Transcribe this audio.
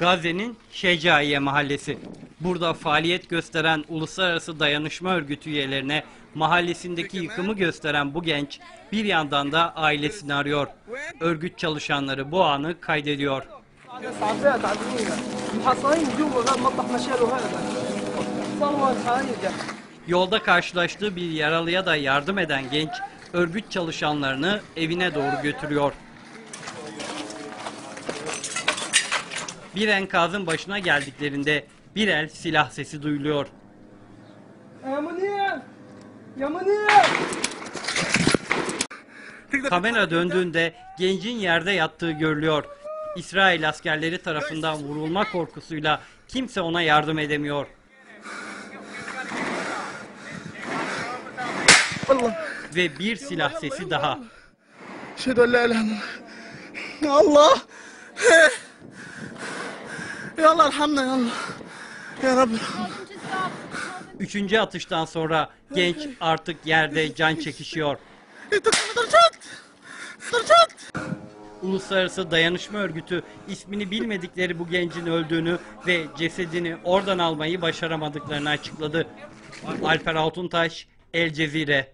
Gazze'nin Şecaiye mahallesi. Burada faaliyet gösteren Uluslararası Dayanışma Örgütü üyelerine mahallesindeki yıkımı gösteren bu genç bir yandan da ailesini arıyor. Örgüt çalışanları bu anı kaydediyor. Yolda karşılaştığı bir yaralıya da yardım eden genç örgüt çalışanlarını evine doğru götürüyor. bir enkazın başına geldiklerinde bir el silah sesi duyuluyor. Yamaniye! Yamaniye! Kamera döndüğünde gencin yerde yattığı görülüyor. İsrail askerleri tarafından vurulma korkusuyla kimse ona yardım edemiyor. Allah. Ve bir silah sesi daha. Allah. Allah. Ya Allah elhamdülillah. Ya, Allah. ya Rabbi. Üçüncü atıştan sonra genç artık yerde can çekişiyor. E, Uluslararası Dayanışma Örgütü ismini bilmedikleri bu gencin öldüğünü ve cesedini oradan almayı başaramadıklarını açıkladı. Alper Altuntaş, El Cezire.